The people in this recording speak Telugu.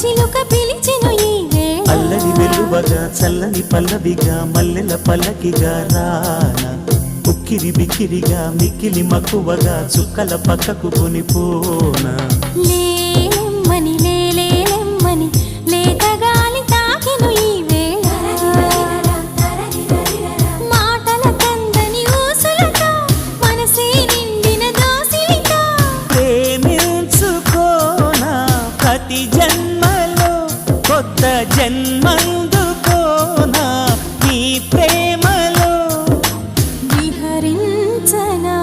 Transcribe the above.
చిలుక పిలిచెను ఈవే అల్లరి వెలువగా చల్లని పల్లవిగా మల్లెల పల్లకిగా రానా. ఉక్కిరి బిక్కిరిగా మిక్కిలి మక్కువగా చుక్కల పక్కకు కొనిపోనా లేమ్మని లేలేమ్మని లేతగాలి తాకిను ఈ వేళ మాటల కందని ఊసులతో మనసే నిండిన దోసిలితో. ప్రేమించుకోనా ప్రతి జన్మ కొత్త జన్మందుకోనా నీ ప్రేమలో? విహరించనా